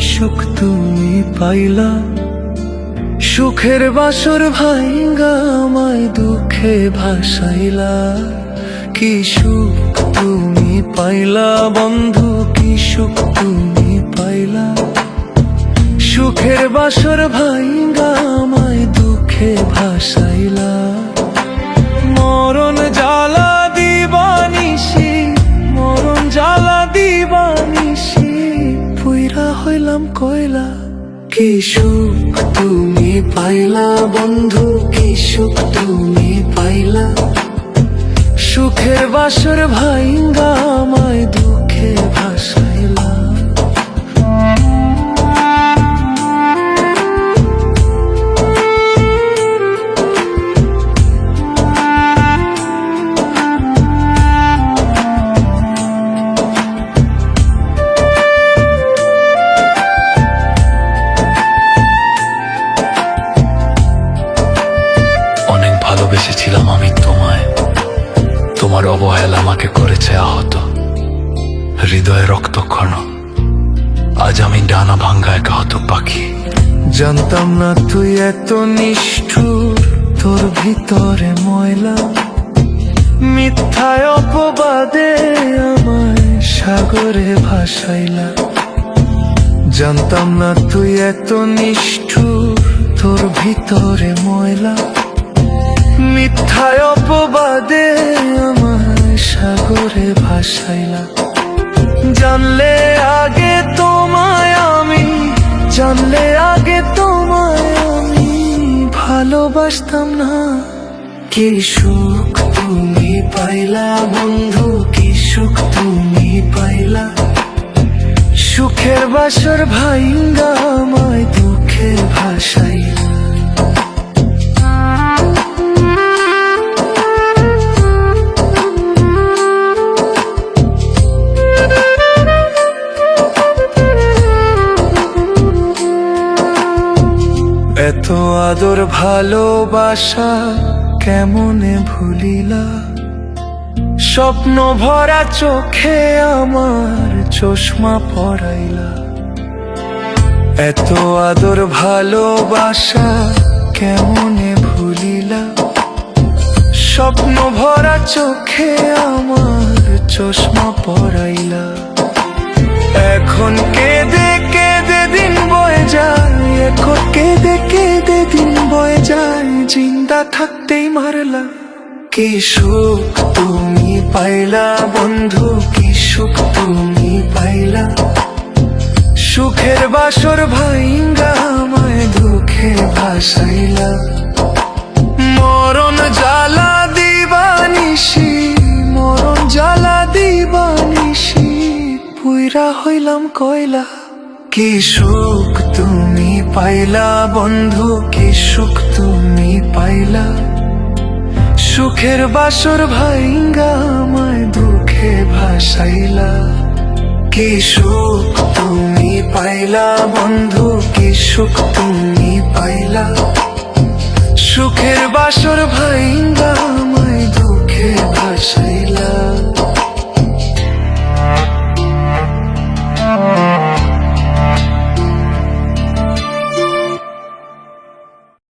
সুখ তুমি পাইলা? সুখের বাসর ভাইঙ্গা আমায় দুঃখে ভাসাইলা। কি সুখ তুমি পাইলা বন্ধু, কি সুখ তুমি পাইলা? সুখের বাসর ভাইঙ্গা আমায় দুঃখে ভাসাইলা। হইলাম কয়লা, কি সুখ তুমি পাইলা বন্ধু, কি সুখ তুমি পাইলা? সুখের বাসর ভাইঙ্গা আমায় দুঃখে ভাসাইলা অবহেলা আমাকে করেছে আহত। হৃদয়ে রক্তক্ষণ। আজ আমি ডানা ভাঙ্গা এক আহত পাখি। জানতাম না তুই এত নিষ্ঠুর। তোর ভিতরে ময়লা। মিথ্যায় অপবাদে আমায় সাগরে ভাসাইলা। জানতাম না তুই এত নিষ্ঠুর। তোর ভিতরে ময়লা। মিথ্যায় অপবাদে সাগরে ভাসাইলা জানলে আগে তোমায় আমি, জানলে আগে তোমায় আমি, ভালোবাসতাম না। কি সুখ তুমি পাইলা বন্ধু, কি সুখ তুমি পাইলা? সুখের বাসর ভাইঙ্গা আমায়, দুঃখের ভাসাইলা এত আদর ভালোবাসা কেমনে ভুলিলা? স্বপ্ন ভরা চোখে আমার চশমা পড়াইলা এত আদর ভালোবাসা কেমনে ভুলিলা? স্বপ্ন ভরা চোখে আমার চশমা পড়াইলা এখন কেঁদে জিন্দা থাকতেই মারলা। কি সুখ তুমি পাইলা বন্ধু, কি সুখ তুমি পাইলা? সুখের বাসর ভাইঙ্গা আমায় দুঃখে ভাসাইলা। মরণ জ্বালা দিবানিসি মরণ জ্বালা দিবানিসি পুইরা হইলাম কয়লা। কি সুখ তুমি পাইলা বন্ধু, কি সুখ তুমি পাইলা? সুখের বাসর ভাইঙ্গা আমায় দুঃখে ভাসাইলা। কি সুখ তুমি পাইলা বন্ধু, কি সুখ তুমি পাইলা? সুখের বাসর ভাই